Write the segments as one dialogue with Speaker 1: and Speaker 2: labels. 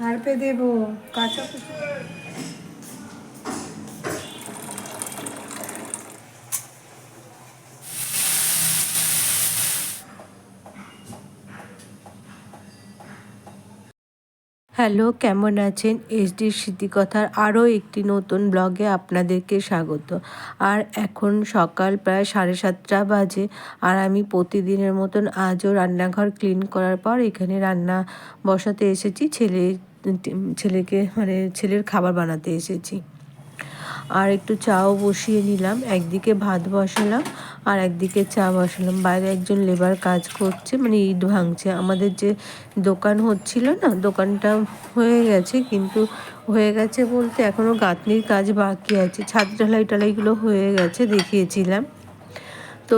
Speaker 1: ঝাড়পে দেবো কাঁচা।
Speaker 2: হ্যালো, কেমন আছেন? এসডির স্মৃতিকথার আরও একটি নতুন ব্লগে আপনাদেরকে স্বাগত। আর এখন সকাল প্রায় সাড়ে সাতটা বাজে, আর আমি প্রতিদিনের মতন আজও রান্নাঘর ক্লিন করার পর এখানে রান্না বসাতে এসেছি, ছেলে ছেলেকে মানে ছেলের খাবার বানাতে এসেছি। আর একটু চাও বসিয়ে নিলাম। একদিকে ভাত বসালাম আর একদিকে চা বসালাম। বাইরে একজন লেবার কাজ করছে মানে ইট ভাঙছে। আমাদের যে দোকান হচ্ছিল না, দোকানটা হয়ে গেছে কিন্তু হয়ে গেছে বলতে এখনও গাঁথনির কাজ বাকি আছে। ছাদ ঢালাই টালাইগুলো হয়ে গেছে দেখিয়েছিলাম। তো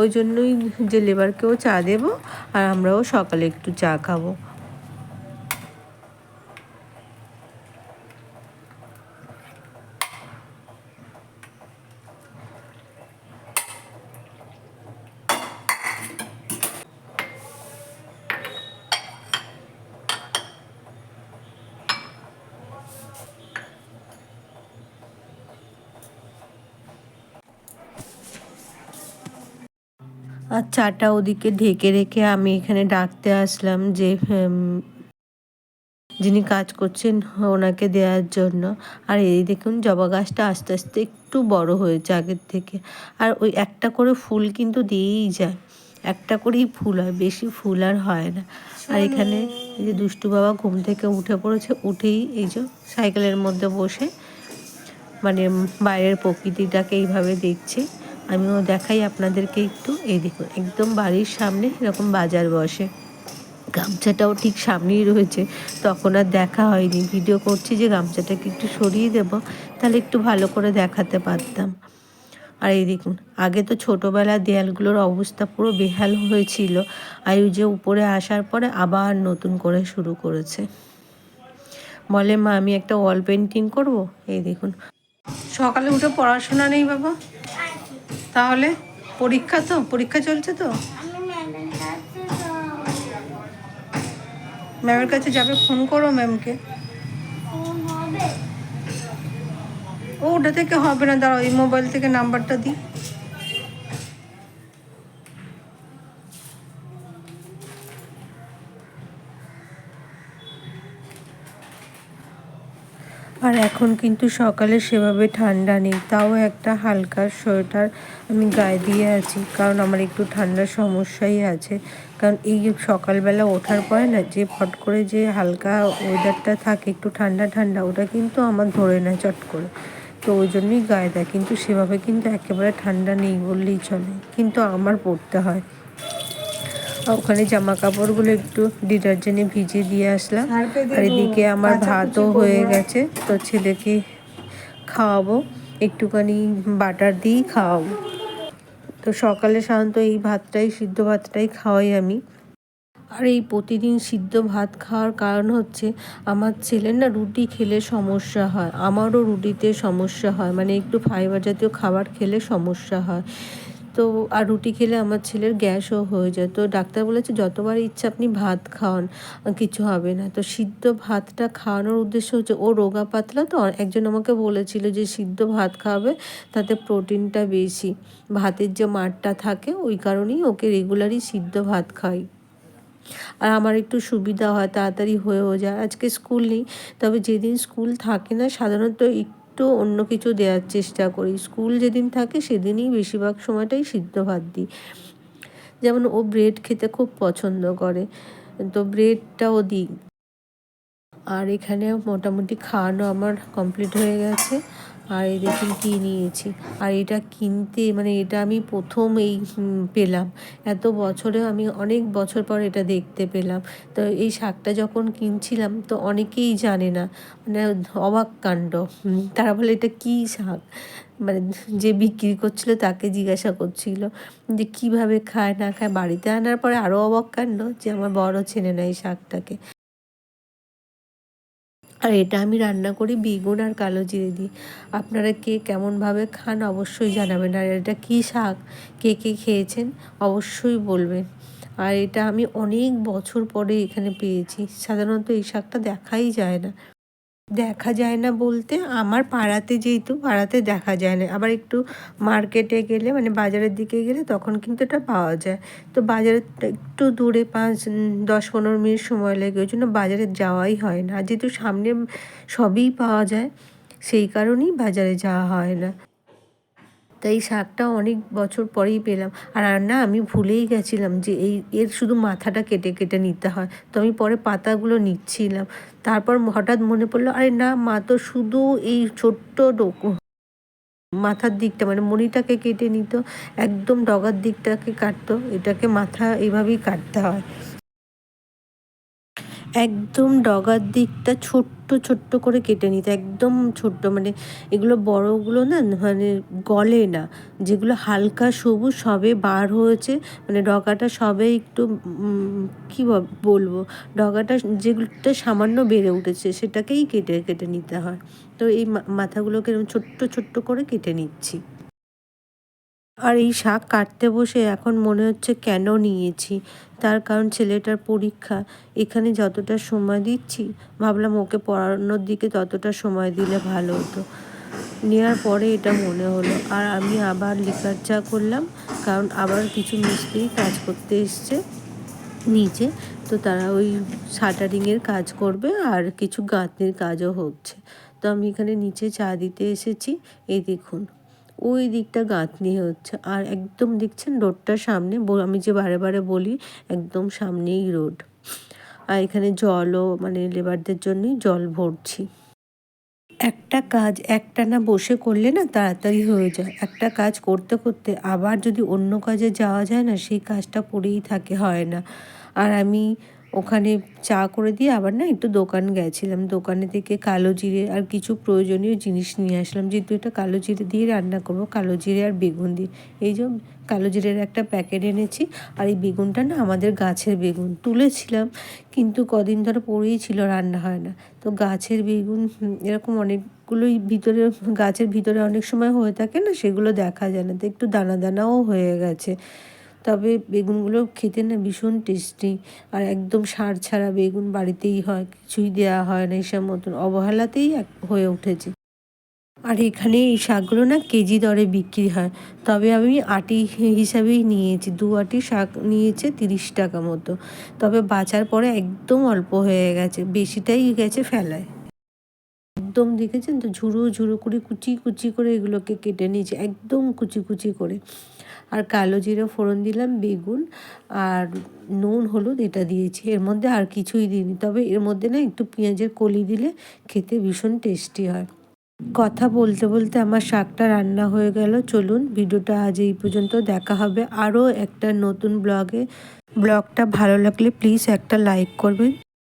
Speaker 2: ওই জন্যই যে লেবারকেও চা দেবো আর আমরাও সকালে একটু চা খাব। আর চাটা ওদিকে ঢেকে রেখে আমি এখানে ডাকতে আসলাম যে যিনি কাজ করছেন ওনাকে দেওয়ার জন্য। আর এই দেখুন, জবা গাছটা আস্তে আস্তে একটু বড় হয়েছে আগের থেকে। আর ওই একটা করে ফুল কিন্তু দিয়েই যায়। একটা করেই ফুল হয়, বেশি ফুল আর হয় না। আর এখানে এই যে দুষ্টু বাবা ঘুম থেকে উঠে পড়েছে, উঠেই এই যে সাইকেলের মধ্যে বসে মানে বাইরের প্রকৃতিটাকে এইভাবে দেখছে। আমিও দেখাই আপনাদেরকে একটু। এই দেখুন, একদম বাড়ির সামনে এরকম বাজার বসে। গামছাটাও ঠিক সামনেই রয়েছে। তখন আর দেখা হয়নি। ভিডিও করছি যে গামছাটাকে একটু সরিয়ে দেব, তাহলে একটু ভালো করে দেখাতে পারতাম। আর এই দেখুন, আগে তো ছোটোবেলার দেয়ালগুলোর অবস্থা পুরো বেহাল হয়েছিল। আয়ু যে উপরে আসার পরে আবার নতুন করে শুরু করেছে। বলে, মা, আমি একটা ওয়াল পেন্টিং করব? এই দেখুন।
Speaker 1: সকালে উঠে পড়াশোনা নেই বাবা। তাহলে পরীক্ষা তো পরীক্ষা চলছে তো? ম্যামের কাছে যাবে। ফোন করো ম্যামকে। ও ওটা থেকে হবে না। দাঁড়াও এই মোবাইল থেকে নাম্বারটা দিই।
Speaker 2: আর এখন কিন্তু সকালে সেভাবে ঠান্ডা নেই। তাও একটা হালকা সোয়েটার আমি গায়ে দিয়ে আছি, কারণ আমার একটু ঠান্ডার সমস্যাই আছে। কারণ এই সকালবেলা ওঠার পরে না, যে ফট করে যে হালকা ওয়েদারটা থাকে, একটু ঠান্ডা ঠান্ডা, ওটা কিন্তু আমার ধরে নেয় চট করে। তো ওই জন্যই গায়ে দেয়, কিন্তু সেভাবে কিন্তু একেবারে ঠান্ডা নেই বললেই চলে, কিন্তু আমার পড়তে হয়। ওখানে জামা কাপড়গুলো একটু ডিটারজেন্টে ভিজিয়ে দিয়ে আসলাম। আর এদিকে আমার ভাতও হয়ে গেছে তো ছেলেকে খাওয়াবো। একটুখানি বাটার দিয়েই খাওয়াবো। তো সকালে সাধারণত এই ভাতটাই সিদ্ধ ভাতটাই খাওয়াই আমি। আর এই প্রতিদিন সিদ্ধ ভাত খাওয়ার কারণ হচ্ছে আমার ছেলের না রুটি খেলে সমস্যা হয়। আমারও রুটিতে সমস্যা হয়। মানে একটু ফাইবার জাতীয় খাবার খেলে সমস্যা হয়। তো আর রুটি খেলে আমার ছেলের গ্যাসও হয়ে যায়। তো ডাক্তার বলেছে যতবার ইচ্ছা আপনি ভাত খাওয়ান, কিছু হবে না। তো সিদ্ধ ভাতটা খাওয়ানোর উদ্দেশ্য হচ্ছে, ও রোগা পাতলা তো? একজন আমাকে বলেছিল যে, সিদ্ধ ভাত খাওয়াবে তাতে প্রোটিনটা বেশি। ভাতের যে মাঠটা থাকে, ওই কারণেই ওকে রেগুলারই সিদ্ধ ভাত খাই। আর আমার একটু সুবিধা হয়, তাড়াতাড়ি হয়েও যায়। আজকে স্কুল নেই, তবে যেদিন স্কুল থাকে না, সাধারণত একটু অন্য কিছু দেওয়ার চেষ্টা করি। স্কুল যেদিন থাকে সেদিনই বেশিরভাগ সময়টাই সিদ্ধ ভাত দিই। যেমন ও ব্রেড খেতে খুব পছন্দ করে, তো ব্রেডটাও দিই। আর এখানে মোটামুটি খাওয়ানো আমার কমপ্লিট হয়ে গেছে। আর এই দেখুন কী নিয়েছি। আর এটা কিনতে মানে এটা আমি প্রথম এই পেলাম। এত বছরে আমি অনেক বছর পর এটা দেখতে পেলাম। তো এই শাকটা যখন কিনছিলাম, তো অনেকেই জানে না মানে অবাক কাণ্ড। তারা বলে, এটা কী শাক? মানে যে বিক্রি করছিল, তাকে জিজ্ঞাসা করছিল যে, কীভাবে খায়, না খায়? বাড়িতে আনার পরে আরও অবাক কাণ্ড যে আমার বড় চেনে না এই শাকটাকে। আর এটা আমি রান্না করি বেগুন আর কালো জিরে দিয়ে। আপনারা কে কেমনভাবে খান অবশ্যই জানাবেন। আর এটা কী শাক? কে কে খেয়েছেন? অবশ্যই বলবেন। আর এটা আমি অনেক বছর পরে এখানে পেয়েছি। সাধারণত এই শাকটা দেখাই যায় না। দেখা যায় না বলতে। আমার পাড়াতে যেহেতু, পাড়াতে দেখা যায় না। আবার একটু মার্কেটে গেলে মানে বাজারের দিকে গেলে তখন কিন্তু এটা পাওয়া যায়। তো বাজারে একটু দূরে পাঁচ, দশ, পনেরো মিনিট সময় লাগে। ওই জন্য বাজারে যাওয়াই হয় না। যেহেতু সামনে সবই পাওয়া যায়, সেই কারণেই বাজারে যাওয়া হয় না। তাই শাকটা অনেক বছর পরেই পেলাম। আর না, আমি ভুলেই গেছিলাম যে এই, এর শুধু মাথাটা কেটে কেটে নিতে হয়। তো আমি পরে পাতাগুলো নিচ্ছিলাম। তারপর হঠাৎ মনে পড়ল, আরে না, মা তো শুধু এই ছোট্ট ডোকো- মাথার দিকটা মানে মণিটাকে কেটে নিত, একদম ডগার দিকটাকে কাটতো, এটাকে মাথা এভাবেই কাটতে হয়। একদম ডগার দিকটা ছোট্ট ছোট্ট করে কেটে নিতে, একদম ছোট্ট মানে এগুলো বড়গুলো না মানে গলে না। যেগুলো হালকা সবুজ সবে বার হয়েছে মানে ডগাটা সবে একটু কি বলব? ডগাটা যেগুলোটা সামান্য বেড়ে উঠেছে, সেটাকেই কেটে কেটে নিতে হয়। তো এই মাথাগুলোকে এরকম ছোট্ট ছোট্ট করে কেটে নিচ্ছি। আর এই শাক কাটতে বসে এখন মনে হচ্ছে কেন নিয়েছি? তার কারণ ছেলেটার পরীক্ষা। এখানে যতটা সময় দিচ্ছি, ভাবলাম ওকে পড়ানোর দিকে ততটা সময় দিলে ভালো হতো। নেওয়ার পরে এটা মনে হলো। আর আমি আবার লিকার চা করলাম, কারণ আবার কিছু মিস্ত্রি কাজ করতে এসছে নিচে। তো তারা ওই শাটারিংয়ের কাজ করবে আর কিছু গাঁথনির কাজও হচ্ছে। তো আমি এখানে নিচে চা দিতে এসেছি। এই দেখুন। ওই দিকটা গাঁথনি হচ্ছে। আর একদম দেখছেন রোডটার সামনে? আমি যে বারে বারে বলি, একদম সামনেই রোড। আর এখানে জলও মানে লেবারদের জন্যই জল ভরছি। একটা কাজ একটা না বসে করলে না তাড়াতাড়ি হয়ে যায়। একটা কাজ করতে করতে আবার যদি অন্য কাজে যাওয়া যায় না, সেই কাজটা পড়েই থাকে, হয় না। আর আমি ওখানে চা করে দিয়ে আবার না একটু দোকান গেছিলাম। দোকানে থেকে কালো জিরে আর কিছু প্রয়োজনীয় জিনিস নিয়ে আসলাম। যেহেতু এটা কালো জিরে দিয়ে রান্না করব, কালো জিরে আর বেগুন দিয়ে। এই যে কালো জিরের একটা প্যাকেট এনেছি আর এই বেগুনটা না আমাদের গাছের বেগুন। তুলেছিলাম কিন্তু কদিন ধরে পড়েই ছিল, রান্না হয় না। তো গাছের বেগুন এরকম অনেকগুলোই ভিতরে, গাছের ভিতরে অনেক সময় হয়ে থাকে না, সেগুলো দেখা যায় না। তো একটু দানা দানাও হয়ে গেছে। তবে বেগুনগুলো খেতে না ভীষণ টেস্টি আর একদম সার ছাড়া বেগুন বাড়িতেই হয়, কিছুই দেওয়া হয় না এসব মতন, অবহেলাতেই এক- হয়ে উঠেছে। আর এখানে এই শাকগুলো না কেজি দরে বিক্রি হয়, তবে আমি আটি হিসাবেই নিয়েছি, দু আটি শাক নিয়েছে তিরিশ টাকা মতো, তবে বাঁচার পরে একদম অল্প হয়ে গেছে, বেশিটাই গেছে ফেলায়। একদম দেখেছেন তো, ঝুরু ঝুরু করে কুচি কুচি করে এগুলোকে কেটে নিয়েছে, একদম কুচি কুচি করে। আর কালো জিরে ফোড়ন দিলাম, বেগুন আর নুন, হলুদ এটা দিয়েছি। এর মধ্যে আর কিছুই দিইনি। তবে এর মধ্যে না একটু পেঁয়াজের কলি দিলে খেতে ভীষণ টেস্টি হয়। কথা বলতে বলতে আমার শাকটা রান্না হয়ে গেল। চলুন ভিডিওটা আজ এই পর্যন্ত দেখা হবে। আরও একটা নতুন ব্লগে। ব্লগটা ভালো লাগলে প্লিজ একটা লাইক করবেন।